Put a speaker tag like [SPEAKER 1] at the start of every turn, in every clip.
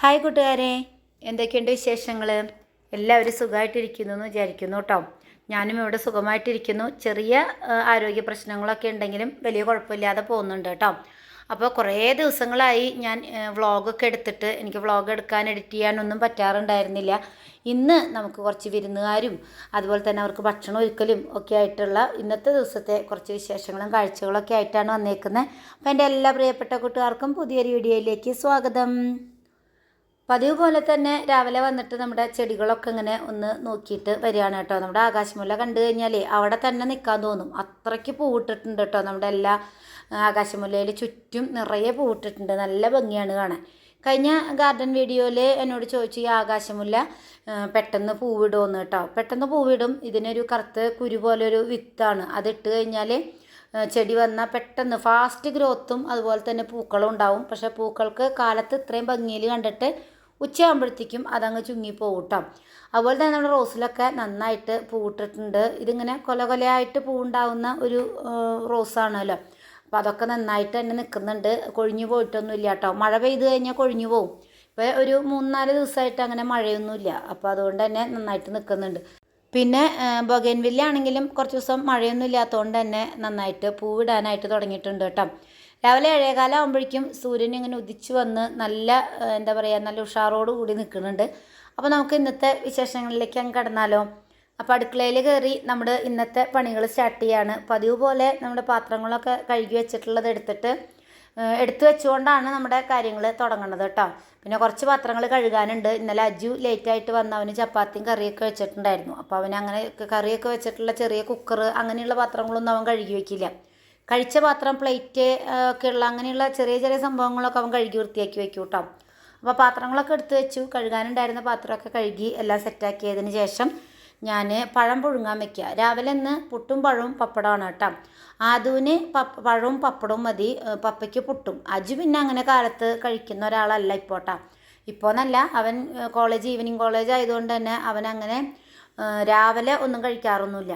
[SPEAKER 1] Hi കൂട്ടുകാരെ എന്തൊക്കെയുണ്ട് വിശേഷങ്ങൾ എല്ലാവരും സുഖമായിട്ടിരിക്കുന്നു എന്ന് വിചാരിക്കുന്നു കേട്ടോ. ഞാനും ഇവിടെ സുഖമായിട്ടിരിക്കുന്നു. ചെറിയ ആരോഗ്യ പ്രശ്നങ്ങളൊക്കെ ഉണ്ടെങ്കിലും വലിയ കുഴപ്പമില്ലാതെ പോകുന്നുണ്ട് കേട്ടോ. അപ്പോൾ കുറേ ദിവസങ്ങളായി ഞാൻ വ്ളോഗൊക്കെ എടുത്തിട്ട് എനിക്ക് വ്ളോഗ് എടുക്കാൻ എഡിറ്റ് ചെയ്യാനൊന്നും പറ്റാറുണ്ടായിരുന്നില്ല. ഇന്ന് നമുക്ക് കുറച്ച് വിരുന്നുകാരും അതുപോലെ തന്നെ അവർക്ക് ഭക്ഷണം ഒരുക്കലും ഒക്കെ ആയിട്ടുള്ള ഇന്നത്തെ ദിവസത്തെ കുറച്ച് വിശേഷങ്ങളും കാഴ്ചകളൊക്കെ ആയിട്ടാണ് വന്നേക്കുന്നത്. അപ്പോൾ എന്റെ എല്ലാ പ്രിയപ്പെട്ട കൂട്ടുകാർക്കും പുതിയൊരു വീഡിയോയിലേക്ക് സ്വാഗതം. പതിവ് പോലെ തന്നെ രാവിലെ വന്നിട്ട് നമ്മുടെ ചെടികളൊക്കെ ഇങ്ങനെ ഒന്ന് നോക്കിയിട്ട് വരികയാണ് കേട്ടോ. നമ്മുടെ ആകാശമുല്ല കണ്ടു കഴിഞ്ഞാലേ അവിടെ തന്നെ നിൽക്കാൻ തോന്നും. അത്രയ്ക്ക് പൂവിട്ടിട്ടുണ്ട് കേട്ടോ. നമ്മുടെ എല്ലാ ആകാശമുല്ലയിൽ ചുറ്റും നിറയെ പൂവിട്ടിട്ടുണ്ട്. നല്ല ഭംഗിയാണ് കാണാൻ. കഴിഞ്ഞ ഗാർഡൻ വീഡിയോയിൽ എന്നോട് ചോദിച്ചു ഈ ആകാശമുല്ല പെട്ടെന്ന് പൂവിടുമെന്ന് കേട്ടോ? പെട്ടെന്ന് പൂവിടും. ഇതിനൊരു കറുത്ത് കുരു പോലൊരു വിത്താണ്. അതിട്ട് കഴിഞ്ഞാൽ ചെടി വന്നാൽ പെട്ടെന്ന് ഫാസ്റ്റ് ഗ്രോത്തും അതുപോലെ തന്നെ പൂക്കളും ഉണ്ടാവും. പക്ഷേ പൂക്കൾക്ക് കാലത്ത് ഇത്രയും ഭംഗിയിൽ കണ്ടിട്ട് ഉച്ചയാകുമ്പോഴത്തേക്കും അതങ്ങ് ചുങ്ങിപ്പോവും കേട്ടോ അതുപോലെ തന്നെ നമ്മുടെ റോസിലൊക്കെ നന്നായിട്ട് പൂവിട്ടിട്ടുണ്ട്. ഇതിങ്ങനെ കൊല കൊലയായിട്ട് പൂവുണ്ടാവുന്ന ഒരു റോസാണല്ലോ. അപ്പോൾ അതൊക്കെ നന്നായിട്ട് തന്നെ നിൽക്കുന്നുണ്ട്. കൊഴിഞ്ഞു പോയിട്ടൊന്നുമില്ല കേട്ടോ മഴ പെയ്ത് കഴിഞ്ഞാൽ കൊഴിഞ്ഞു പോവും. ഇപ്പോൾ ഒരു മൂന്നാൽ ദിവസമായിട്ട് അങ്ങനെ മഴയൊന്നുമില്ല. അപ്പോൾ അതുകൊണ്ട് തന്നെ നന്നായിട്ട് നിൽക്കുന്നുണ്ട്. പിന്നെ ബൊഗൈൻവില്ല ആണെങ്കിലും കുറച്ച് ദിവസം മഴയൊന്നും ഇല്ലാത്തതുകൊണ്ട് തന്നെ നന്നായിട്ട് പൂവിടാനായിട്ട് തുടങ്ങിയിട്ടുണ്ട് കേട്ടോ. രാവിലെ ഏഴേകാലം ആകുമ്പോഴേക്കും സൂര്യൻ ഇങ്ങനെ ഉദിച്ചു വന്ന് നല്ല എന്താ പറയുക നല്ല ഉഷാറോട് കൂടി നിൽക്കുന്നുണ്ട്. അപ്പോൾ നമുക്ക് ഇന്നത്തെ വിശേഷങ്ങളിലേക്ക് അങ്ങ് കടന്നാലോ? അപ്പോൾ അടുക്കളയിൽ കയറി നമ്മുടെ ഇന്നത്തെ പണികൾ സ്റ്റാർട്ട് ചെയ്യാണ്. പതിവ് പോലെ നമ്മുടെ പാത്രങ്ങളൊക്കെ കഴുകി വെച്ചിട്ടുള്ളത് എടുത്തിട്ട് എടുത്തു വെച്ചുകൊണ്ടാണ് നമ്മുടെ കാര്യങ്ങൾ തുടങ്ങുന്നത് കേട്ടോ. പിന്നെ കുറച്ച് പാത്രങ്ങൾ കഴുകാനുണ്ട്. ഇന്നലെ അജു ലേറ്റായിട്ട് വന്ന് അവന് ചപ്പാത്തിയും കറിയൊക്കെ വെച്ചിട്ടുണ്ടായിരുന്നു. അപ്പോൾ അവൻ അങ്ങനെ കറിയൊക്കെ വെച്ചിട്ടുള്ള ചെറിയ കുക്കർ അങ്ങനെയുള്ള പാത്രങ്ങളൊന്നും അവൻ കഴുകി വെക്കില്ല. കഴിച്ച പാത്രം പ്ലേറ്റ് ഒക്കെ ഉള്ള അങ്ങനെയുള്ള ചെറിയ ചെറിയ സംഭവങ്ങളൊക്കെ അവൻ കഴുകി വൃത്തിയാക്കി വെക്കും കേട്ടോ. അപ്പോൾ പാത്രങ്ങളൊക്കെ എടുത്തു വെച്ചു. കഴുകാനുണ്ടായിരുന്ന പാത്രമൊക്കെ കഴുകി എല്ലാം സെറ്റാക്കിയതിന് ശേഷം ഞാൻ പഴം പുഴുങ്ങാൻ വെക്കുക രാവിലെ ഇന്ന് പുട്ടും പഴവും പപ്പടമാണ് കേട്ടോ. ആദുവിന് പപ്പ പഴവും പപ്പടവും മതി. പപ്പയ്ക്ക് പുട്ടും. അജു പിന്നെ അങ്ങനെ കാലത്ത് കഴിക്കുന്ന ഒരാളല്ല ഇപ്പോൾ കേട്ടോ. ഇപ്പോൾ എന്നല്ല അവൻ കോളേജ് ഈവനിങ് കോളേജ് ആയതുകൊണ്ട് തന്നെ അവൻ അങ്ങനെ രാവിലെ ഒന്നും കഴിക്കാറൊന്നുമില്ല.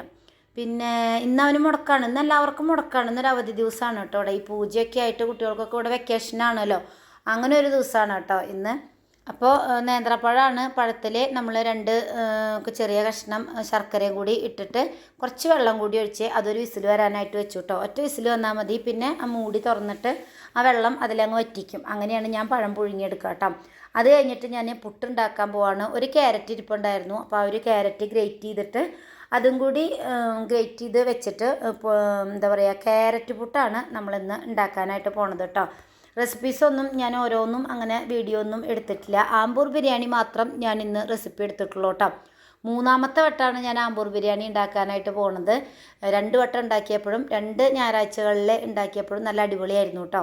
[SPEAKER 1] പിന്നെ ഇന്ന് അവന് മുടക്കാണ്. ഇന്ന് എല്ലാവർക്കും മുടക്കാണ്. ഇന്നൊരു അവധി ദിവസമാണ് കേട്ടോ ഇവിടെ. ഈ പൂജയൊക്കെ ആയിട്ട് കുട്ടികൾക്കൊക്കെ ഇവിടെ വെക്കേഷൻ ആണല്ലോ. അങ്ങനെ ഒരു ദിവസമാണ് കേട്ടോ ഇന്ന്. അപ്പോൾ നേന്ത്രപ്പഴമാണ് പഴത്തിൽ നമ്മൾ രണ്ട് ചെറിയ കഷ്ണം ശർക്കരയും കൂടി ഇട്ടിട്ട് കുറച്ച് വെള്ളം കൂടി ഒഴിച്ച് അതൊരു വിസിൽ വരാനായിട്ട് വെച്ചു കേട്ടോ. ഒറ്റ വിസിൽ വന്നാൽ മതി. പിന്നെ ആ മൂടി തുറന്നിട്ട് ആ വെള്ളം അതിലങ്ങ് വറ്റിക്കും. അങ്ങനെയാണ് ഞാൻ പഴം പുഴുങ്ങിയെടുക്കുക കേട്ടോ. അത് കഴിഞ്ഞിട്ട് ഞാൻ പുട്ടുണ്ടാക്കാൻ പോവാണ്. ഒരു ക്യാരറ്റ് ഇരിപ്പുണ്ടായിരുന്നു. അപ്പോൾ ആ ഒരു ക്യാരറ്റ് ഗ്രേറ്റ് ചെയ്തിട്ട് അതും കൂടി ഗ്രേറ്റ് ചെയ്ത് വെച്ചിട്ട് എന്താ പറയുക ക്യാരറ്റ് പുട്ടാണ് നമ്മളിന്ന് ഉണ്ടാക്കാനായിട്ട് പോണത് കേട്ടോ റെസിപ്പീസ് ഒന്നും ഞാൻ ഓരോന്നും അങ്ങനെ വീഡിയോ ഒന്നും എടുത്തിട്ടില്ല. ആമ്പൂർ ബിരിയാണി മാത്രം ഞാൻ ഇന്ന് റെസിപ്പി എടുത്തിട്ടുള്ളൂ കേട്ടോ മൂന്നാമത്തെ വട്ടമാണ് ഞാൻ ആമ്പൂർ ബിരിയാണി ഉണ്ടാക്കാനായിട്ട് പോണത്. രണ്ട് വട്ടം ഉണ്ടാക്കിയപ്പോഴും രണ്ട് ഞായറാഴ്ചകളിൽ ഉണ്ടാക്കിയപ്പോഴും നല്ല അടിപൊളിയായിരുന്നു കേട്ടോ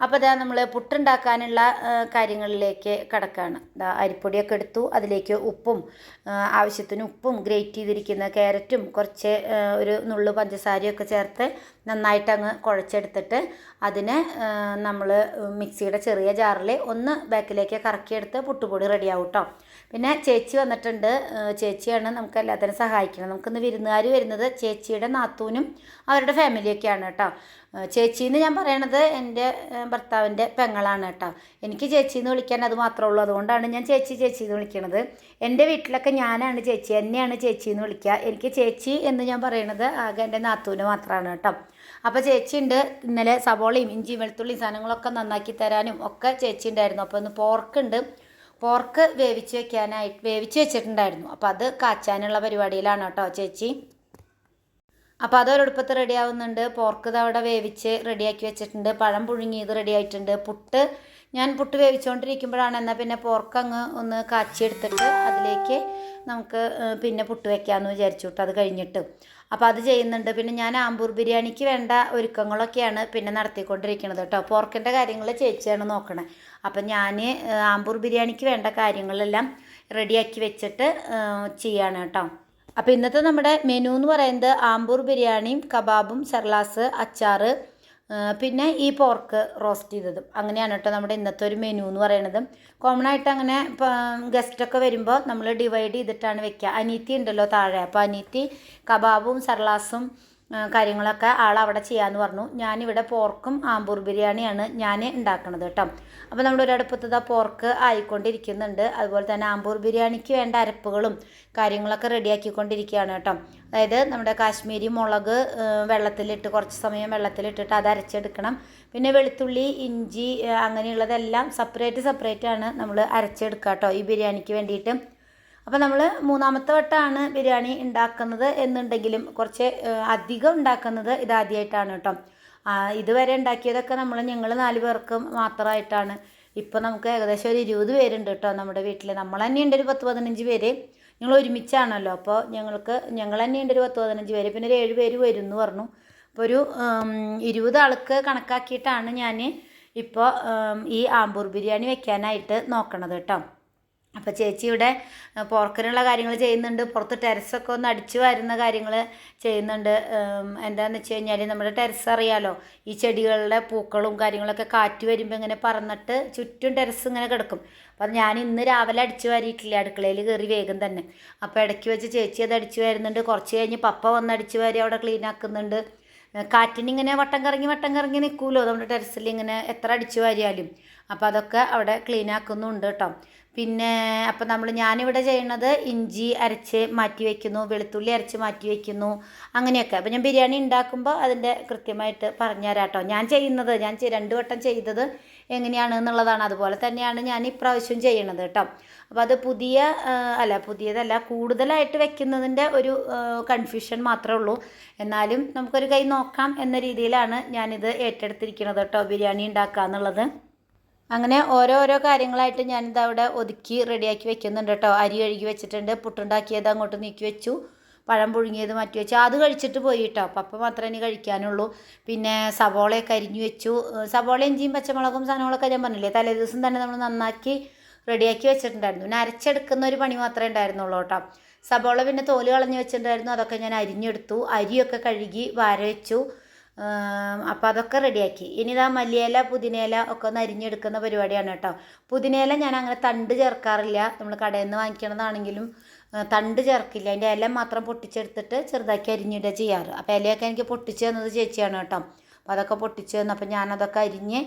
[SPEAKER 1] അപ്പോൾ ഇതാ നമ്മൾ പുട്ടുണ്ടാക്കാനുള്ള കാര്യങ്ങളിലേക്ക് കിടക്കുകയാണ് അരിപ്പൊടിയൊക്കെ എടുത്തു അതിലേക്ക് ഉപ്പും ആവശ്യത്തിന് ഉപ്പും ഗ്രേറ്റ് ചെയ്തിരിക്കുന്ന ക്യാരറ്റും കുറച്ച് ഒരു നുള്ളു പഞ്ചസാരയൊക്കെ ചേർത്ത് നന്നായിട്ട് അങ്ങ് കുഴച്ചെടുത്തിട്ട് അതിനെ നമ്മൾ മിക്സിയുടെ ചെറിയ ജാറിൽ ഒന്ന് ബാക്കിലേക്ക് കറക്കിയെടുത്ത് പുട്ടുപൊടി റെഡിയാവും കേട്ടോ പിന്നെ ചേച്ചി വന്നിട്ടുണ്ട്. ചേച്ചിയാണ് നമുക്ക് എല്ലാത്തിനും സഹായിക്കണം നമുക്കിന്ന് വിരുന്നുകാർ വരുന്നത് ചേച്ചിയുടെ നാത്തൂനും അവരുടെ ഫാമിലിയൊക്കെയാണ് കേട്ടോ. ചേച്ചി എന്ന് ഞാൻ പറയണത് എന്റെ ഭർത്താവിന്റെ പെങ്ങളാണ് കേട്ടോ. എനിക്ക് ചേച്ചി എന്ന് വിളിക്കാൻ അത് മാത്രമേ ഉള്ളൂ. അതുകൊണ്ടാണ് ഞാൻ ചേച്ചി ചേച്ചി എന്ന് വിളിക്കണത്. എന്റെ വീട്ടിലൊക്കെ ഞാനാണ് ചേച്ചി. എന്നെയാണ് ചേച്ചി എന്ന് വിളിക്കുക. എനിക്ക് ചേച്ചി എന്ന് ഞാൻ പറയണത് ആകെ എന്റെ നാത്തൂന് മാത്രമാണ് കേട്ടോ. അപ്പോൾ ചേച്ചി ഉണ്ട് ഇന്നലെ സവോളയും ഇഞ്ചി വെളുത്തുള്ളിയും സാധനങ്ങളൊക്കെ നന്നാക്കി തരാനും ഒക്കെ ചേച്ചി ഉണ്ടായിരുന്നു അപ്പോൾ ഒന്ന് പോർക്ക് ഉണ്ട് പോർക്ക് വേവിച്ച് വെക്കാനായിട്ട് വേവിച്ച് വെച്ചിട്ടുണ്ടായിരുന്നു. അപ്പോൾ അത് കാച്ചാനുള്ള പരിപാടിയിലാണ് കേട്ടോ ചേച്ചി. അപ്പോൾ അത് ഒരെടുപ്പത്ത് റെഡി ആവുന്നുണ്ട്. പോർക്ക് അവിടെ വേവിച്ച് റെഡിയാക്കി വെച്ചിട്ടുണ്ട്. പഴം പുഴുങ്ങിയത് റെഡി ആയിട്ടുണ്ട്. പുട്ട് ഞാൻ പുട്ട് വേവിച്ചുകൊണ്ടിരിക്കുമ്പോഴാണ് എന്നാൽ പിന്നെ പോർക്ക് അങ്ങ് ഒന്ന് കാച്ചിയെടുത്തിട്ട് അതിലേക്ക് നമുക്ക് പിന്നെ പുട്ട് വെക്കാമെന്ന് വിചാരിച്ചു അത് കഴിഞ്ഞിട്ട്. അപ്പോൾ അത് ചെയ്യുന്നുണ്ട്. പിന്നെ ഞാൻ ആമ്പൂർ ബിരിയാണിക്ക് വേണ്ട ഒരുക്കങ്ങളൊക്കെയാണ് പിന്നെ നടത്തിക്കൊണ്ടിരിക്കുന്നത് കേട്ടോ. പോർക്കിന്റെ കാര്യങ്ങൾ ചേച്ചിയാണ് നോക്കണേ. അപ്പം ഞാൻ ആമ്പൂർ ബിരിയാണിക്ക് വേണ്ട കാര്യങ്ങളെല്ലാം റെഡിയാക്കി വെച്ചിട്ട് ചെയ്യാണ് കേട്ടോ. അപ്പോൾ ഇന്നത്തെ നമ്മുടെ മെനു എന്ന് പറയുന്നത് ആമ്പൂർ ബിരിയാണിയും കബാബും സർലാസ് അച്ചാറ് പിന്നെ ഈ പോർക്ക് റോസ്റ്റ് ചെയ്തതും. അങ്ങനെയാണ് കേട്ടോ നമ്മുടെ ഇന്നത്തെ ഒരു മെനു എന്ന് പറയുന്നത് കോമൺ ആയിട്ട് അങ്ങനെ ഗസ്റ്റൊക്കെ വരുമ്പോൾ നമ്മൾ ഡിവൈഡ് ചെയ്തിട്ടാണ് വെക്കുക അനീത്തി ഉണ്ടല്ലോ താഴെ. അപ്പോൾ അനീത്തി കബാബും സർലാസും കാര്യങ്ങളൊക്കെ ആൾ അവിടെ ചെയ്യാമെന്ന് പറഞ്ഞു. ഞാനിവിടെ പോർക്കും ആമ്പൂർ ബിരിയാണിയാണ് ഞാൻ ഉണ്ടാക്കുന്നത് കേട്ടോ. അപ്പോൾ നമ്മുടെ ഒരു അടുപ്പത്ത് ആ പോർക്ക് ആയിക്കൊണ്ടിരിക്കുന്നുണ്ട്. അതുപോലെ തന്നെ ആമ്പൂർ ബിരിയാണിക്ക് വേണ്ട അരപ്പുകളും കാര്യങ്ങളൊക്കെ റെഡിയാക്കിക്കൊണ്ടിരിക്കുകയാണ് കേട്ടോ. അതായത് നമ്മുടെ കാശ്മീരി മുളക് വെള്ളത്തിലിട്ട് കുറച്ച് സമയം വെള്ളത്തിലിട്ടിട്ട് അത് അരച്ചെടുക്കണം. പിന്നെ വെളുത്തുള്ളി ഇഞ്ചി അങ്ങനെയുള്ളതെല്ലാം സെപ്പറേറ്റ് സെപ്പറേറ്റ് ആണ് നമ്മൾ അരച്ചെടുക്കുക കേട്ടോ ഈ ബിരിയാണിക്ക് വേണ്ടിയിട്ട്. അപ്പോൾ നമ്മൾ മൂന്നാമത്തെ വട്ടമാണ് ബിരിയാണി ഉണ്ടാക്കുന്നത് എന്നുണ്ടെങ്കിലും കുറച്ച് അധികം ഉണ്ടാക്കുന്നത് ഇതാദ്യമായിട്ടാണ് കേട്ടോ. ഇതുവരെ ഉണ്ടാക്കിയതൊക്കെ നമ്മൾ ഞങ്ങൾ നാല് പേർക്ക് മാത്രമായിട്ടാണ്. ഇപ്പോൾ നമുക്ക് ഏകദേശം ഒരു ഇരുപത് പേരുണ്ട് കേട്ടോ നമ്മുടെ വീട്ടിൽ നമ്മൾ തന്നെ ഉണ്ട് ഒരു പത്ത് പതിനഞ്ച് പേര്. ഞങ്ങൾ ഒരുമിച്ചാണല്ലോ. അപ്പോൾ ഞങ്ങൾക്ക് ഞങ്ങൾ തന്നെ ഉണ്ട് ഒരു പത്ത് പതിനഞ്ച് പേര്. പിന്നെ ഒരു ഏഴ് പേര് വരും എന്ന് പറഞ്ഞു. അപ്പോൾ ഒരു ഇരുപത് ആൾക്ക് കണക്കാക്കിയിട്ടാണ് ഞാൻ ഇപ്പോൾ ഈ ആമ്പൂർ ബിരിയാണി വെക്കാനായിട്ട് നോക്കണത് കേട്ടോ. അപ്പോൾ ചേച്ചി ഇവിടെ പുറക്കിനുള്ള കാര്യങ്ങൾ ചെയ്യുന്നുണ്ട്. പുറത്ത് ടെറസൊക്കെ ഒന്ന് അടിച്ചു വരുന്ന കാര്യങ്ങൾ ചെയ്യുന്നുണ്ട്. എന്താണെന്ന് വെച്ച് കഴിഞ്ഞാൽ നമ്മുടെ ടെറസ് അറിയാലോ ഈ ചെടികളുടെ പൂക്കളും കാര്യങ്ങളൊക്കെ കാറ്റ് വരുമ്പോൾ ഇങ്ങനെ പറന്നിട്ട് ചുറ്റും ടെറസ് ഇങ്ങനെ കിടക്കും. അപ്പം ഞാൻ ഇന്ന് രാവിലെ അടിച്ചു വാരിയിട്ടില്ല അടുക്കളയിൽ കയറി വേഗം തന്നെ. അപ്പോൾ ഇടയ്ക്ക് വെച്ച് ചേച്ചി അത് അടിച്ചു വരുന്നുണ്ട്. കുറച്ച് കഴിഞ്ഞ് പപ്പ വന്ന് അടിച്ചു വാരി അവിടെ ക്ലീൻ ആക്കുന്നുണ്ട്. കാറ്റിനിങ്ങനെ വട്ടം കറങ്ങി വട്ടം കറങ്ങി നിൽക്കുമല്ലോ നമ്മുടെ ടെറസിൽ ഇങ്ങനെ എത്ര അടിച്ചു വാരിയാലും. അപ്പോൾ അതൊക്കെ അവിടെ ക്ലീൻ ആക്കുന്നുണ്ട് കേട്ടോ. പിന്നെ അപ്പോൾ നമ്മൾ ഞാനിവിടെ ചെയ്യണത് ഇഞ്ചി അരച്ച് മാറ്റി വയ്ക്കുന്നു വെളുത്തുള്ളി അരച്ച് മാറ്റി വയ്ക്കുന്നു അങ്ങനെയൊക്കെ. അപ്പോൾ ഞാൻ ബിരിയാണി ഉണ്ടാക്കുമ്പോൾ അതിന്റെ കൃത്യമായിട്ട് പറഞ്ഞുതരാം കേട്ടോ ഞാൻ ചെയ്യുന്നത് ഞാൻ രണ്ട് വട്ടം ചെയ്തത് എങ്ങനെയാണ് എന്നുള്ളതാണ്. അതുപോലെ തന്നെയാണ് ഞാൻ ഇപ്രാവശ്യം ചെയ്യണത് കേട്ടോ. അപ്പോൾ അത് പുതിയ അല്ല പുതിയതല്ല കൂടുതലായിട്ട് വെക്കുന്നതിന്റെ ഒരു കൺഫ്യൂഷൻ മാത്രമേ ഉള്ളൂ. എന്നാലും നമുക്കൊരു കൈ നോക്കാം എന്ന രീതിയിലാണ് ഞാനിത് ഏറ്റെടുത്തിരിക്കുന്നത് കേട്ടോ ബിരിയാണി ഉണ്ടാക്കുക എന്നുള്ളത് അങ്ങനെ ഓരോരോ കാര്യങ്ങളായിട്ട് ഞാനിത് അവിടെ ഒതുക്കി റെഡിയാക്കി വെക്കുന്നുണ്ട് കേട്ടോ. അരി കഴുകി വെച്ചിട്ടുണ്ട് പുട്ടുണ്ടാക്കിയത് അങ്ങോട്ട് നീക്കി വെച്ചു പഴം പുഴുങ്ങിയത് മാറ്റി വെച്ചു. അത് കഴിച്ചിട്ട് പോയി കേട്ടോ. പപ്പ മാത്രമേ ഇനി കഴിക്കാനുള്ളൂ. പിന്നെ സവോളയൊക്കെ അരിഞ്ഞു വെച്ചു. സവോള ഇഞ്ചിയും പച്ചമുളകും സാധനങ്ങളൊക്കെ ഞാൻ പറഞ്ഞില്ലേ തലേ ദിവസം തന്നെ നമ്മൾ നന്നാക്കി റെഡിയാക്കി വെച്ചിട്ടുണ്ടായിരുന്നു. പിന്നെ അരച്ചെടുക്കുന്ന ഒരു പണി മാത്രമേ ഉണ്ടായിരുന്നുള്ളൂ കേട്ടോ. സവോള പിന്നെ തോൽ കളഞ്ഞ് വെച്ചിട്ടുണ്ടായിരുന്നു. അതൊക്കെ ഞാൻ അരിഞ്ഞെടുത്തു. അരിയൊക്കെ കഴുകി വാര വെച്ചു അപ്പോൾ അതൊക്കെ റെഡിയാക്കി. ഇനി ഇതാ മല്ലിയില പുതിനയില ഒക്കെ ഒന്ന് അരിഞ്ഞെടുക്കുന്ന പരിപാടിയാണ് കേട്ടോ. പുതിനയില ഞാൻ അങ്ങനെ തണ്ട് ചേർക്കാറില്ല. നമ്മൾ കടയിൽ നിന്ന് വാങ്ങിക്കണതാണെങ്കിലും തണ്ട് ചേർക്കില്ല. അതിന്റെ ഇല മാത്രം പൊട്ടിച്ചെടുത്തിട്ട് ചെറുതാക്കി അരിഞ്ഞിടുക ചെയ്യാറ്. അപ്പോൾ ഇലയൊക്കെ എനിക്ക് പൊട്ടിച്ച് തന്നത് ചേച്ചിയാണ് കേട്ടോ. അപ്പോൾ അതൊക്കെ പൊട്ടിച്ച് തന്നു. അപ്പോൾ ഞാനതൊക്കെ അരിഞ്ഞ്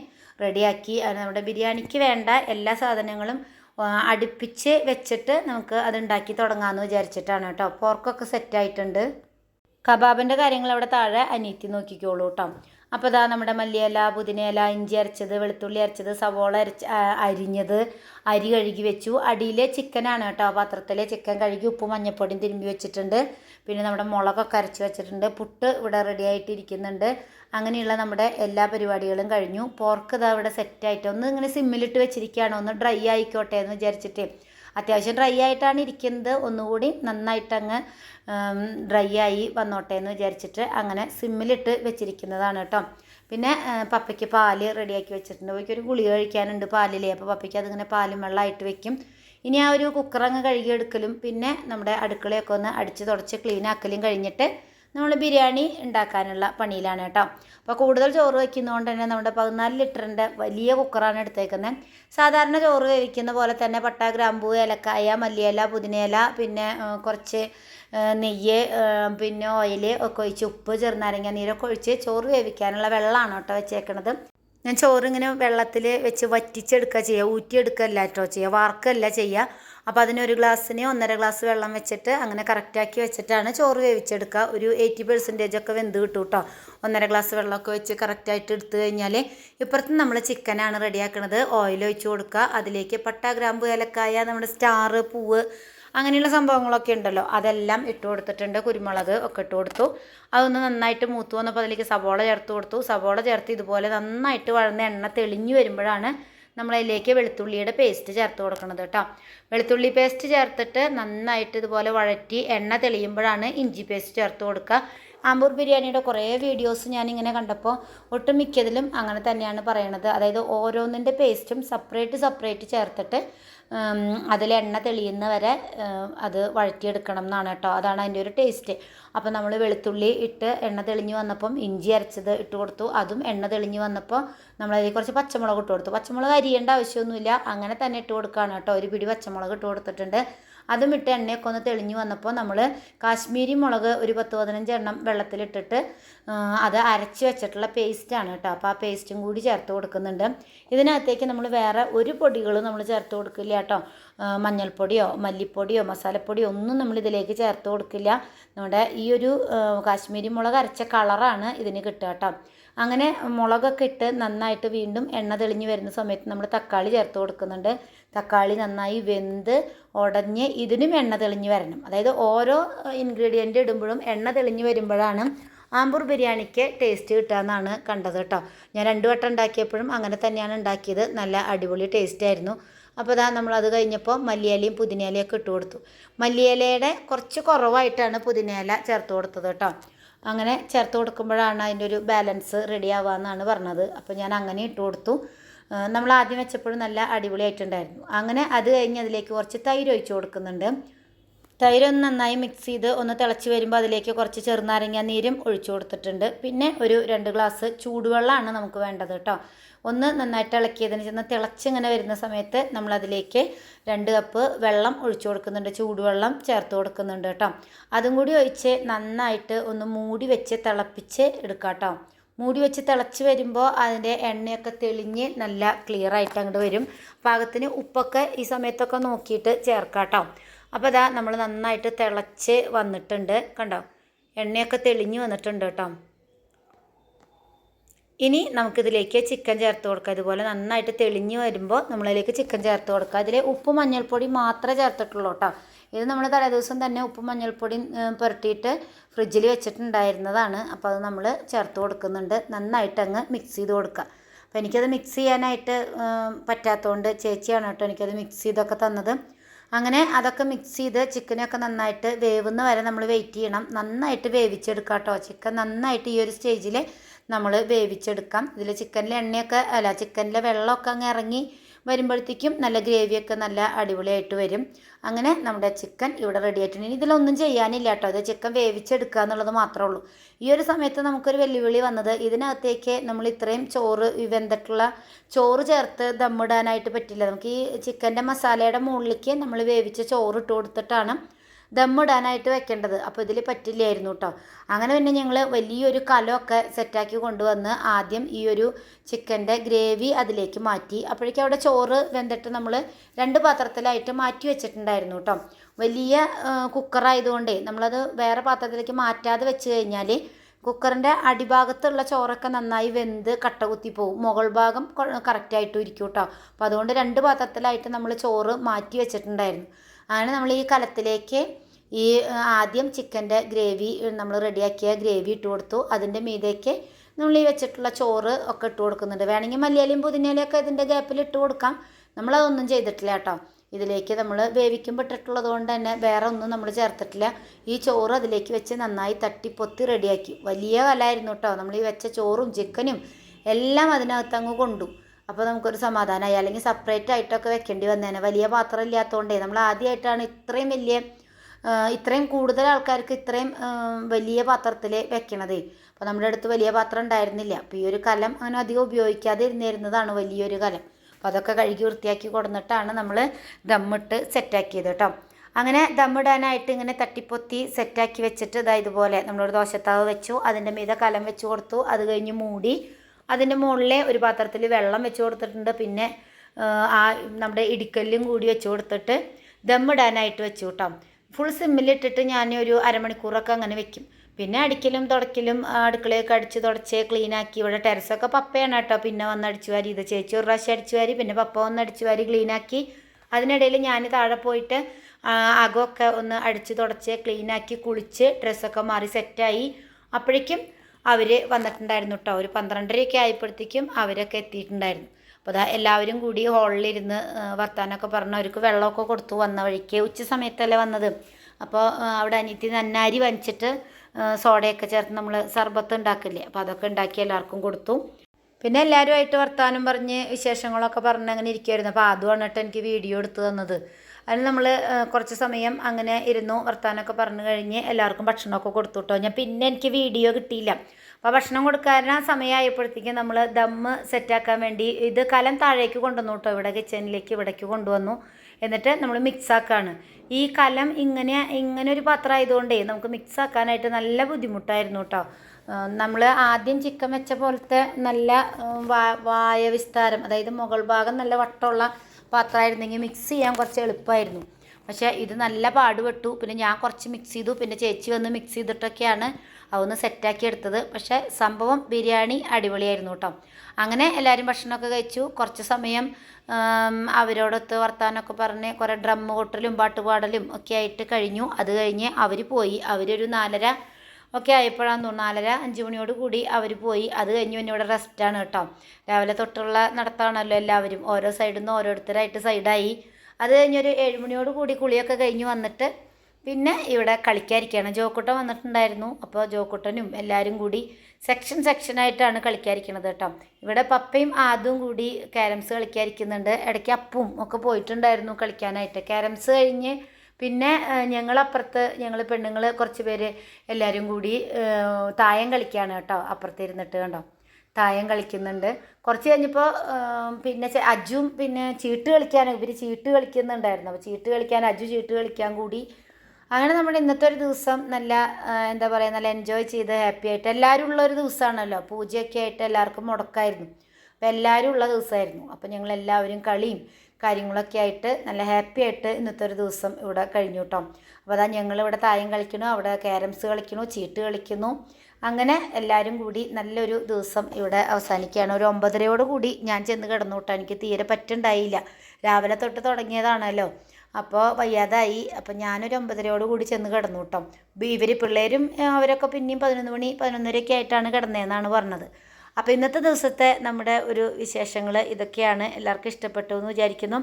[SPEAKER 1] റെഡിയാക്കി. നമ്മുടെ ബിരിയാണിക്ക് വേണ്ട എല്ലാ സാധനങ്ങളും അടുപ്പിച്ച് വെച്ചിട്ട് നമുക്ക് അത് ഉണ്ടാക്കി തുടങ്ങാമെന്ന് വിചാരിച്ചിട്ടാണ് കേട്ടോ. പോർക്കൊക്കെ സെറ്റായിട്ടുണ്ട് കബാബിന്റെ കാര്യങ്ങൾ അവിടെ താഴെ അനിയത്തി നോക്കിക്കോളൂ കേട്ടോ അപ്പോൾ ഇതാ നമ്മുടെ മല്ലിയില പുതിനയില ഇഞ്ചി അരച്ചത് വെളുത്തുള്ളി അരച്ചത് സവോള അരച്ച് അരിഞ്ഞത് അരി കഴുകി വെച്ചു. അടിയിലെ ചിക്കനാണ് കേട്ടോ പാത്രത്തിലെ ചിക്കൻ കഴുകി ഉപ്പും മഞ്ഞപ്പൊടിയും തിരുമ്പി വെച്ചിട്ടുണ്ട്. പിന്നെ നമ്മുടെ മുളകൊക്കെ അരച്ച് വെച്ചിട്ടുണ്ട്. പുട്ട് ഇവിടെ റെഡി ആയിട്ടിരിക്കുന്നുണ്ട്. അങ്ങനെയുള്ള നമ്മുടെ എല്ലാ പരിപാടികളും കഴിഞ്ഞു. പോർക്ക് ഇതാ ഇവിടെ സെറ്റായിട്ട് ഒന്ന് ഇങ്ങനെ സിമ്മിലിട്ട് വെച്ചിരിക്കുകയാണ്. ഒന്ന് ഡ്രൈ ആയിക്കോട്ടെ എന്ന് വിചാരിച്ചിട്ട് അത്യാവശ്യം ഡ്രൈ ആയിട്ടാണ് ഇരിക്കുന്നത്. ഒന്നുകൂടി നന്നായിട്ടങ്ങ് ഡ്രൈ ആയി വന്നോട്ടെ എന്ന് വിചാരിച്ചിട്ട് അങ്ങനെ സിമ്മിലിട്ട് വെച്ചിരിക്കുന്നതാണ് കേട്ടോ. പിന്നെ പപ്പയ്ക്ക് പാൽ റെഡിയാക്കി വെച്ചിട്ടുണ്ട്. പപ്പയ്ക്ക് ഒരു ഗുളിക കഴിക്കാനുണ്ട് പാലിലേ. അപ്പോൾ പപ്പയ്ക്ക് അതിങ്ങനെ പാലും വെള്ളമായിട്ട് വെക്കും. ഇനി ആ ഒരു കുക്കറങ്ങ് കഴുകിയെടുക്കലും. പിന്നെ നമ്മുടെ അടുക്കളയൊക്കെ ഒന്ന് അടിച്ച് തുടച്ച് ക്ലീൻ ആക്കലും കഴിഞ്ഞിട്ട് നമ്മൾ ബിരിയാണി ഉണ്ടാക്കാനുള്ള പണിയിലാണ് കേട്ടോ. അപ്പോൾ കൂടുതൽ ചോറ് വയ്ക്കുന്നതുകൊണ്ട് തന്നെ നമ്മുടെ പതിനാല് ലിറ്ററിന്റെ വലിയ കുക്കറാണ് എടുത്തേക്കുന്നത് സാധാരണ ചോറ് വേവിക്കുന്ന പോലെ തന്നെ പട്ട ഗ്രാമ്പൂ ഏലക്കായ മല്ലിയില പുതിനയില പിന്നെ കുറച്ച് നെയ്യ് പിന്നെ ഓയിൽ ഒക്കെ ഒഴിച്ച് ഉപ്പ് ചെറുനാരങ്ങ നീരൊക്കെ ഒഴിച്ച് ചോറ് വേവിക്കാനുള്ള വെള്ളമാണ് കേട്ടോ വെച്ചേക്കണത്. ഞാൻ ചോറ് ഇങ്ങനെ വെള്ളത്തിൽ വെച്ച് വറ്റിച്ചെടുക്കുക ചെയ്യുക ഊറ്റിയെടുക്കുക അല്ല കേട്ടോ ചെയ്യുക വാർക്കല്ല ചെയ്യുക അപ്പോൾ അതിനൊരു ഗ്ലാസ്സിന് ഒന്നര ഗ്ലാസ് വെള്ളം വെച്ചിട്ട് അങ്ങനെ കറക്റ്റാക്കി വെച്ചിട്ടാണ് ചോറ് വേവിച്ചെടുക്കുക. ഒരു എയ്റ്റി പെർസെന്റേജ് ഒക്കെ വെന്ത് കിട്ടും കേട്ടോ ഒന്നര ഗ്ലാസ് വെള്ളമൊക്കെ വെച്ച് കറക്റ്റായിട്ട് എടുത്തു കഴിഞ്ഞാൽ ഇപ്പുറത്ത് നമ്മൾ ചിക്കനാണ് റെഡിയാക്കുന്നത് ഓയിൽ ഒഴിച്ച് കൊടുക്കുക. അതിലേക്ക് പട്ട ഗ്രാമ്പു ഏലക്കായ നമ്മുടെ സ്റ്റാർ പൂവ് അങ്ങനെയുള്ള സംഭവങ്ങളൊക്കെ ഉണ്ടല്ലോ. അതെല്ലാം ഇട്ട് കൊടുത്തിട്ടുണ്ട്. കുരുമുളക് ഒക്കെ ഇട്ട് കൊടുത്തു. അതൊന്ന് നന്നായിട്ട് മൂത്തു വന്നപ്പോൾ അതിലേക്ക് സവോള ചേർത്ത് കൊടുത്തു. സവോള ചേർത്ത് ഇതുപോലെ നന്നായിട്ട് വഴന്ന എണ്ണ തെളിഞ്ഞു വരുമ്പോഴാണ് നമ്മളതിലേക്ക് വെളുത്തുള്ളിയുടെ പേസ്റ്റ് ചേർത്ത് കൊടുക്കണത് കേട്ടോ. വെളുത്തുള്ളി പേസ്റ്റ് ചേർത്തിട്ട് നന്നായിട്ട് ഇതുപോലെ വഴറ്റി എണ്ണ തെളിയുമ്പോഴാണ് ഇഞ്ചി പേസ്റ്റ് ചേർത്ത് കൊടുക്കുക. ആമ്പൂർ ബിരിയാണിയുടെ കുറേ വീഡിയോസ് ഞാനിങ്ങനെ കണ്ടപ്പോൾ ഒട്ടും മിക്കതിലും അങ്ങനെ തന്നെയാണ് പറയണത്. അതായത് ഓരോന്നിന്റെ പേസ്റ്റും സെപ്പറേറ്റ് സെപ്പറേറ്റ് ചേർത്തിട്ട് അതിൽ എണ്ണ തെളിയുന്ന വരെ അത് വഴറ്റിയെടുക്കണം എന്നാണ് കേട്ടോ. അതാണ് അതിന്റെ ഒരു ടേസ്റ്റ് അപ്പോൾ നമ്മൾ വെളുത്തുള്ളി ഇട്ട് എണ്ണ തെളിഞ്ഞു വന്നപ്പം ഇഞ്ചി അരച്ചത് ഇട്ട് കൊടുത്തു. അതും എണ്ണ തെളിഞ്ഞു വന്നപ്പോൾ നമ്മളതിൽ കുറച്ച് പച്ചമുളക് ഇട്ട് കൊടുത്തു. പച്ചമുളക് അരിയേണ്ട ആവശ്യമൊന്നുമില്ല. അങ്ങനെ തന്നെ ഇട്ട് കൊടുക്കുകയാണ് കേട്ടോ. ഒരു പിടി പച്ചമുളക് ഇട്ട് കൊടുത്തിട്ടുണ്ട്. അതും ഇട്ട് എണ്ണയൊക്കെ ഒന്ന് തെളിഞ്ഞു വന്നപ്പോൾ നമ്മൾ കാശ്മീരി മുളക് ഒരു പത്ത് പതിനഞ്ച് എണ്ണം വെള്ളത്തിലിട്ടിട്ട് അത് അരച്ച് വെച്ചിട്ടുള്ള പേസ്റ്റാണ് കേട്ടോ. അപ്പോൾ ആ പേസ്റ്റും കൂടി ചേർത്ത് കൊടുക്കുന്നുണ്ട്. ഇതിനകത്തേക്ക് നമ്മൾ വേറെ ഒരു പൊടികളും നമ്മൾ ചേർത്ത് കൊടുക്കില്ല കേട്ടോ. മഞ്ഞൾപ്പൊടിയോ മല്ലിപ്പൊടിയോ മസാലപ്പൊടിയോ ഒന്നും നമ്മൾ ഇതിലേക്ക് ചേർത്ത് കൊടുക്കില്ല. നമ്മുടെ ഈ ഒരു കാശ്മീരി മുളക് അരച്ച കളറാണ് ഇതിന് കിട്ടുക കേട്ടോ. അങ്ങനെ മുളകൊക്കെ ഇട്ട് നന്നായിട്ട് വീണ്ടും എണ്ണ തെളിഞ്ഞ് വരുന്ന സമയത്ത് നമ്മൾ തക്കാളി ചേർത്ത് കൊടുക്കുന്നുണ്ട്. തക്കാളി നന്നായി വെന്ത് ഉടഞ്ഞ് ഇതിനും എണ്ണ തെളിഞ്ഞ് വരണം. അതായത് ഓരോ ഇൻഗ്രീഡിയന്റ് ഇടുമ്പോഴും എണ്ണ തെളിഞ്ഞ് വരുമ്പോഴാണ് ആമ്പൂർ ബിരിയാണിക്ക് ടേസ്റ്റ് കിട്ടാമെന്നാണ് കണ്ടത് കേട്ടോ. ഞാൻ രണ്ട് വട്ടം ഉണ്ടാക്കിയപ്പോഴും അങ്ങനെ തന്നെയാണ് ഉണ്ടാക്കിയത്. നല്ല അടിപൊളി ടേസ്റ്റ് ആയിരുന്നു. അപ്പോൾ ഇതാ നമ്മളത് കഴിഞ്ഞപ്പോൾ മല്ലിയിലയും പുതിനയിലയൊക്കെ ഇട്ട് കൊടുത്തു. മല്ലിയിലയുടെ കുറച്ച് കുറവായിട്ടാണ് പുതിനയില ചേർത്ത് കൊടുത്തത് കേട്ടോ. അങ്ങനെ ചേർത്ത് കൊടുക്കുമ്പോഴാണ് അതിന്റെ ഒരു ബാലൻസ് റെഡി ആവാമെന്നാണ് പറഞ്ഞത്. അപ്പോൾ ഞാൻ അങ്ങനെ ഇട്ട് കൊടുത്തു. നമ്മൾ ആദ്യം വെച്ചപ്പോഴും നല്ല അടിപൊളിയായിട്ടുണ്ടായിരുന്നു അങ്ങനെ അത് കഴിഞ്ഞ് അതിലേക്ക് കുറച്ച് തൈര് ഒഴിച്ച് കൊടുക്കുന്നുണ്ട്. തൈര് ഒന്ന് നന്നായി മിക്സ് ചെയ്ത് ഒന്ന് തിളച്ച് വരുമ്പോൾ അതിലേക്ക് കുറച്ച് ചെറുനാരങ്ങ നീരും ഒഴിച്ചു കൊടുത്തിട്ടുണ്ട്. പിന്നെ ഒരു രണ്ട് ഗ്ലാസ് ചൂടുവെള്ളമാണ് നമുക്ക് വേണ്ടത് കേട്ടോ. ഒന്ന് നന്നായിട്ട് ഇളക്കിയതിന് ചെന്ന് തിളച്ചിങ്ങനെ വരുന്ന സമയത്ത് നമ്മളതിലേക്ക് രണ്ട് കപ്പ് വെള്ളം ഒഴിച്ചു കൊടുക്കുന്നുണ്ട്. ചൂടുവെള്ളം ചേർത്ത് കൊടുക്കുന്നുണ്ട് കേട്ടോ. അതും കൂടി ഒഴിച്ച് നന്നായിട്ട് ഒന്ന് മൂടി വെച്ച് തിളപ്പിച്ച് എടുക്കാം കേട്ടോ. മൂടി വെച്ച് തിളച്ച് വരുമ്പോൾ അതിന്റെ എണ്ണയൊക്കെ തെളിഞ്ഞ് നല്ല ക്ലിയർ ആയിട്ട് അങ്ങോട്ട് വരും. പാകത്തിന് ഉപ്പൊക്കെ ഈ സമയത്തൊക്കെ നോക്കിയിട്ട് ചേർക്കാം കേട്ടോ. അപ്പോൾ ഇതാ നമ്മൾ നന്നായിട്ട് തിളച്ച് വന്നിട്ടുണ്ട് കണ്ടോ? എണ്ണയൊക്കെ തെളിഞ്ഞ് വന്നിട്ടുണ്ട് കേട്ടോ. ഇനി നമുക്കിതിലേക്ക് ചിക്കൻ ചേർത്ത് കൊടുക്കുക ഇതുപോലെ നന്നായിട്ട് തെളിഞ്ഞ് വരുമ്പോൾ നമ്മളതിലേക്ക് ചിക്കൻ ചേർത്ത് കൊടുക്കുക അതിൽ ഉപ്പ് മഞ്ഞൾപ്പൊടി മാത്രമേ ചേർത്തിട്ടുള്ളൂ കേട്ടോ. ഇത് നമ്മൾ തലേദിവസം തന്നെ ഉപ്പ് മഞ്ഞൾപ്പൊടി പുരട്ടിയിട്ട് ഫ്രിഡ്ജിൽ വെച്ചിട്ടുണ്ടായിരുന്നതാണ്. അപ്പോൾ അത് നമ്മൾ ചേർത്ത് കൊടുക്കുന്നുണ്ട്. നന്നായിട്ട് അങ്ങ് മിക്സ് ചെയ്ത് കൊടുക്കുക. അപ്പോൾ എനിക്കത് മിക്സ് ചെയ്യാനായിട്ട് പറ്റാത്തതുകൊണ്ട് ചേച്ചിയാണ് കേട്ടോ എനിക്കത് മിക്സ് ചെയ്തൊക്കെ തന്നത്. അങ്ങനെ അതൊക്കെ മിക്സ് ചെയ്ത് ചിക്കനൊക്കെ നന്നായിട്ട് വേവുന്ന വരെ നമ്മൾ വെയിറ്റ് ചെയ്യണം. നന്നായിട്ട് വേവിച്ചെടുക്കാം കേട്ടോ ചിക്കൻ നന്നായിട്ട് ഈ ഒരു സ്റ്റേജിൽ നമ്മൾ വേവിച്ചെടുക്കാം. ഇതിൽ ചിക്കനിലെ എണ്ണയൊക്കെ അല്ല ചിക്കനിലെ വെള്ളമൊക്കെ അങ്ങ് ഇറങ്ങി വരുമ്പോഴത്തേക്കും നല്ല ഗ്രേവിയൊക്കെ നല്ല അടിപൊളിയായിട്ട് വരും. അങ്ങനെ നമ്മുടെ ചിക്കൻ ഇവിടെ റെഡി ആയിട്ടുണ്ട് ഇതിലൊന്നും ചെയ്യാനില്ല കേട്ടോ. ഇത് ചിക്കൻ വേവിച്ചെടുക്കുക എന്നുള്ളത് മാത്രമേ ഉള്ളൂ. ഈ ഒരു സമയത്ത് നമുക്കൊരു വെല്ലുവിളി വന്നത് ഇതിനകത്തേക്ക് നമ്മൾ ഇത്രയും ചോറ് വെന്തിട്ടുള്ള ചോറ് ചേർത്ത് ദമ്മിടാനായിട്ട് പറ്റില്ല. നമുക്ക് ഈ ചിക്കന്റെ മസാലയുടെ മുകളിലേക്ക് നമ്മൾ വേവിച്ച ചോറ് ഇട്ട് കൊടുത്തിട്ടാണ് ദമ്മിടാനായിട്ട് വെക്കേണ്ടത്. അപ്പോൾ ഇതിൽ പറ്റില്ലായിരുന്നു കേട്ടോ അങ്ങനെ പിന്നെ ഞങ്ങൾ വലിയൊരു കലമൊക്കെ സെറ്റാക്കി കൊണ്ടുവന്ന് ആദ്യം ഈ ഒരു ചിക്കന്റെ ഗ്രേവി അതിലേക്ക് മാറ്റി. അപ്പോഴേക്കും അവിടെ ചോറ് വെന്തിട്ട് നമ്മൾ രണ്ട് പാത്രത്തിലായിട്ട് മാറ്റി വെച്ചിട്ടുണ്ടായിരുന്നു കേട്ടോ വലിയ കുക്കറായതുകൊണ്ടേ നമ്മളത് വേറെ പാത്രത്തിലേക്ക് മാറ്റാതെ വെച്ച് കഴിഞ്ഞാൽ കുക്കറിന്റെ അടിഭാഗത്തുള്ള ചോറൊക്കെ നന്നായി വെന്ത് കട്ട പോകും മുകൾ ഭാഗം കറക്റ്റായിട്ടും ഇരിക്കും കേട്ടോ അപ്പോൾ അതുകൊണ്ട് രണ്ട് പാത്രത്തിലായിട്ട് നമ്മൾ ചോറ് മാറ്റി വെച്ചിട്ടുണ്ടായിരുന്നു. അങ്ങനെ നമ്മൾ ഈ കലത്തിലേക്ക് ഈ ആദ്യം ചിക്കന്റെ ഗ്രേവി നമ്മൾ റെഡിയാക്കിയ ഗ്രേവി ഇട്ട് കൊടുത്തു. അതിന്റെ മീതേക്ക് നമ്മൾ ഈ വെച്ചിട്ടുള്ള ചോറ് ഒക്കെ ഇട്ട് കൊടുക്കുന്നുണ്ട്. വേണമെങ്കിൽ മല്ലിയാലയും പുതിനയിലയും ഒക്കെ ഇതിന്റെ ഗ്യാപ്പിൽ ഇട്ട് കൊടുക്കാം. നമ്മളതൊന്നും ചെയ്തിട്ടില്ല കേട്ടോ. ഇതിലേക്ക് നമ്മൾ വേവിക്കുമ്പോൾ ഇട്ടിട്ടുള്ളത് കൊണ്ട് തന്നെ വേറെ ഒന്നും നമ്മൾ ചേർത്തിട്ടില്ല. ഈ ചോറ് അതിലേക്ക് വെച്ച് നന്നായി തട്ടി പൊത്തി റെഡിയാക്കി. വലിയ കലായിരുന്നു കേട്ടോ. നമ്മൾ ഈ വെച്ച ചോറും ചിക്കനും എല്ലാം അതിനകത്ത് അങ്ങ് കൊണ്ടു. അപ്പോൾ നമുക്കൊരു സമാധാനമായി അല്ലെങ്കിൽ സെപ്പറേറ്റ് ആയിട്ടൊക്കെ വെക്കേണ്ടി വന്നേനെ. വലിയ പാത്രം ഇല്ലാത്തതുകൊണ്ടേ നമ്മൾ ആദ്യമായിട്ടാണ് ഇത്രയും വലിയ ഇത്രയും കൂടുതൽ ആൾക്കാർക്ക് ഇത്രയും വലിയ പാത്രത്തിൽ വെക്കണത്. അപ്പോൾ നമ്മുടെ അടുത്ത് വലിയ പാത്രം ഉണ്ടായിരുന്നില്ല. അപ്പോൾ ഈ ഒരു കലം അങ്ങനെ അധികം ഉപയോഗിക്കാതെ ഇരുന്നിരുന്നതാണ് വലിയൊരു കലം. അപ്പോൾ അതൊക്കെ കഴുകി വൃത്തിയാക്കി കൊടുന്നിട്ടാണ് നമ്മൾ ദമ്മിട്ട് സെറ്റാക്കിയത് കേട്ടോ. അങ്ങനെ ദമ്മിടാനായിട്ട് ഇങ്ങനെ തട്ടിപ്പൊത്തി സെറ്റാക്കി വെച്ചിട്ട് ഇതാ ഇതുപോലെ നമ്മളൊരു ദോശത്താവ് വെച്ചു അതിന്റെ മീതെ കലം വെച്ച് കൊടുത്തു അത് കഴിഞ്ഞ് മൂടി അതിന്റെ മുകളിൽ ഒരു പാത്രത്തിൽ വെള്ളം വെച്ച് കൊടുത്തിട്ടുണ്ട്. പിന്നെ ആ, നമ്മുടെ ഇടിക്കല്ലും കൂടി വെച്ച് കൊടുത്തിട്ട് ദമ്മിടാനായിട്ട് വെച്ചു കേട്ടോ. ഫുൾ സിമ്മിലിട്ടിട്ട് ഞാൻ ഒരു അരമണിക്കൂറൊക്കെ അങ്ങനെ വെക്കും. പിന്നെ അടിക്കലും തുടക്കലും അടുക്കളയൊക്കെ അടിച്ച് തുടച്ച് ക്ലീനാക്കി ഇവിടെ ടെറസൊക്കെ പപ്പയാണ് കേട്ടോ. പിന്നെ വന്ന് അടിച്ചു വാരി ഇത് ചേച്ചി ഒരു പ്രാവശ്യം അടിച്ചു വാരി പിന്നെ പപ്പ വന്ന് അടിച്ചു വാരി ക്ലീനാക്കി അതിനിടയിൽ ഞാൻ താഴെ പോയിട്ട് അകമൊക്കെ ഒന്ന് അടിച്ച് തുടച്ച് ക്ലീനാക്കി കുളിച്ച് ഡ്രസ്സൊക്കെ മാറി സെറ്റായി അപ്പോഴേക്കും അവർ വന്നിട്ടുണ്ടായിരുന്നു കേട്ടോ ഒരു പന്ത്രണ്ടരയൊക്കെ ആയപ്പോഴത്തേക്കും അവരൊക്കെ എത്തിയിട്ടുണ്ടായിരുന്നു. അപ്പോൾ അതാ എല്ലാവരും കൂടി ഹോളിലിരുന്ന് വർത്താനമൊക്കെ പറഞ്ഞ് അവർക്ക് വെള്ളമൊക്കെ കൊടുത്തു വന്ന വഴിക്ക് ഉച്ച സമയത്തല്ലേ വന്നത്. അപ്പോൾ അവിടെ അനിയത്തി നന്നാരി വലിച്ചിട്ട് സോഡയൊക്കെ ചേർത്ത് നമ്മൾ സർബത്ത് ഉണ്ടാക്കില്ലേ അപ്പോൾ അതൊക്കെ ഉണ്ടാക്കി എല്ലാവർക്കും കൊടുത്തു. പിന്നെ എല്ലാവരുമായിട്ട് വർത്താനം പറഞ്ഞ് വിശേഷങ്ങളൊക്കെ പറഞ്ഞ് അങ്ങനെ ഇരിക്കുമായിരുന്നു അപ്പോൾ അതുമാണ് കേട്ടോ എനിക്ക് വീഡിയോ എടുത്തു തന്നത്. അതിന് നമ്മൾ കുറച്ച് സമയം അങ്ങനെ ഇരുന്നു വർത്താനമൊക്കെ പറഞ്ഞു കഴിഞ്ഞ് എല്ലാവർക്കും ഭക്ഷണമൊക്കെ കൊടുത്തു കേട്ടോ ഞാൻ പിന്നെ എനിക്ക് വീഡിയോ കിട്ടിയില്ല. അപ്പോൾ ഭക്ഷണം കൊടുക്കാൻ സമയമായപ്പോഴത്തേക്കും നമ്മൾ ദമ്മ് സെറ്റാക്കാൻ വേണ്ടി ഇത് കലം താഴേക്ക് കൊണ്ടുവന്നു കേട്ടോ. ഇവിടെ കിച്ചണിലേക്ക് ഇവിടേക്ക് കൊണ്ടുവന്നു. എന്നിട്ട് നമ്മൾ മിക്സാക്കാണ്. ഈ കലം ഇങ്ങനെ ഇങ്ങനെ ഒരു പാത്രം ആയതുകൊണ്ടേ നമുക്ക് മിക്സാക്കാനായിട്ട് നല്ല ബുദ്ധിമുട്ടായിരുന്നു കേട്ടോ. നമ്മൾ ആദ്യം ചിക്കൻ വെച്ച പോലത്തെ നല്ല വായ വിസ്താരം അതായത് മുകൾ ഭാഗം നല്ല വട്ടമുള്ള പാത്രമായിരുന്നെങ്കിൽ മിക്സ് ചെയ്യാൻ കുറച്ച് എളുപ്പമായിരുന്നു പക്ഷേ ഇത് നല്ല പാടുപെട്ടു. പിന്നെ ഞാൻ കുറച്ച് മിക്സ് ചെയ്തു. പിന്നെ ചേച്ചി വന്ന് മിക്സ് ചെയ്തിട്ടൊക്കെയാണ് അതൊന്ന് സെറ്റാക്കി എടുത്തത്. പക്ഷേ സംഭവം ബിരിയാണി അടിപൊളിയായിരുന്നു കേട്ടോ അങ്ങനെ എല്ലാവരും ഭക്ഷണമൊക്കെ കഴിച്ചു. കുറച്ച് സമയം അവരോടൊത്ത് വർത്താനമൊക്കെ പറഞ്ഞ് കുറേ ഡ്രം കൊട്ടലും പാട്ടുപാടലും ഒക്കെ ആയിട്ട് കഴിഞ്ഞു. അത് കഴിഞ്ഞ് അവർ പോയി. അവരൊരു നാലര ഒക്കെ ആയപ്പോഴാന്ന് തോന്നുന്നു നാലര അഞ്ച് മണിയോട് കൂടി അവർ പോയി. അത് കഴിഞ്ഞ് പിന്നെ ഇവിടെ റെസ്റ്റാണ് കേട്ടോ. രാവിലെ തൊട്ടുള്ള നടത്താണല്ലോ എല്ലാവരും. ഓരോ സൈഡിൽ നിന്ന് ഓരോരുത്തരായിട്ട് സൈഡായി അത് കഴിഞ്ഞൊരു ഏഴ് മണിയോട് കൂടി കുളിയൊക്കെ കഴിഞ്ഞ് വന്നിട്ട് പിന്നെ ഇവിടെ കളിക്കാതിരിക്കുകയാണ് ജോക്കുട്ടൻ വന്നിട്ടുണ്ടായിരുന്നു. അപ്പോൾ ജോക്കുട്ടനും എല്ലാവരും കൂടി സെക്ഷൻ സെക്ഷനായിട്ടാണ് കളിക്കാതിരിക്കണത് കേട്ടോ. ഇവിടെ പപ്പയും ആദും കൂടി ക്യാരംസ് കളിക്കാതിരിക്കുന്നുണ്ട് ഇടയ്ക്ക് അപ്പും ഒക്കെ പോയിട്ടുണ്ടായിരുന്നു കളിക്കാനായിട്ട്. ക്യാരംസ് കഴിഞ്ഞ് പിന്നെ ഞങ്ങളപ്പുറത്ത് ഞങ്ങൾ പെണ്ണുങ്ങൾ കുറച്ച് പേര് എല്ലാവരും കൂടി തായം കളിക്കുകയാണ് കേട്ടോ അപ്പുറത്ത് ഇരുന്നിട്ട് കണ്ടോ? തായം കളിക്കുന്നുണ്ട്. കുറച്ച് കഴിഞ്ഞപ്പോൾ പിന്നെ അജും പിന്നെ ചീട്ട് കളിക്കാൻ ഇവർ ചീട്ട് കളിക്കുന്നുണ്ടായിരുന്നു. അപ്പോൾ ചീട്ട് കളിക്കാൻ അജു ചീട്ട് കളിക്കാൻ കൂടി. അങ്ങനെ നമ്മുടെ ഇന്നത്തെ ഒരു ദിവസം നല്ല എന്താ പറയുക നല്ല എൻജോയ് ചെയ്ത് ഹാപ്പി ആയിട്ട് എല്ലാവരും ഉള്ള ഒരു ദിവസമാണല്ലോ പൂജയൊക്കെ ആയിട്ട് എല്ലാവർക്കും മുടക്കായിരുന്നു. അപ്പോൾ എല്ലാവരും ഉള്ള ദിവസമായിരുന്നു അപ്പോൾ ഞങ്ങൾ എല്ലാവരും കളിയും കാര്യങ്ങളൊക്കെ ആയിട്ട് നല്ല ഹാപ്പി ആയിട്ട് ഇന്നത്തെ ഒരു ദിവസം ഇവിടെ കഴിഞ്ഞു കേട്ടോ അപ്പോൾ അതാ ഞങ്ങൾ ഇവിടെ തായം കളിക്കണു അവിടെ ക്യാരംസ് കളിക്കണു ചീട്ട് കളിക്കുന്നു. അങ്ങനെ എല്ലാവരും കൂടി നല്ലൊരു ദിവസം ഇവിടെ അവസാനിക്കുകയാണ്. ഒരു ഒമ്പതരയോട് കൂടി ഞാൻ ചെന്ന് കിടന്നു കേട്ടോ എനിക്ക് തീരെ പറ്റുണ്ടായില്ല. രാവിലെ തൊട്ട് തുടങ്ങിയതാണല്ലോ. അപ്പോൾ വയ്യാതായി. അപ്പോൾ ഞാനൊരു ഒമ്പതരയോട് കൂടി ചെന്ന് കിടന്നു കേട്ടോ ഇവർ പിള്ളേരും അവരൊക്കെ പിന്നെയും പതിനൊന്ന് മണി പതിനൊന്നരയൊക്കെ ആയിട്ടാണ് കിടന്നതെന്നാണ് പറഞ്ഞത്. അപ്പോൾ ഇന്നത്തെ ദിവസത്തെ നമ്മുടെ ഒരു വിശേഷങ്ങൾ ഇതൊക്കെയാണ്. എല്ലാവർക്കും ഇഷ്ടപ്പെട്ടു എന്ന് വിചാരിക്കുന്നു.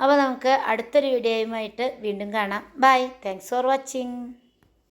[SPEAKER 1] അപ്പോൾ നമുക്ക് അടുത്തൊരു വീഡിയോയുമായിട്ട് വീണ്ടും കാണാം. Bye thanks for watching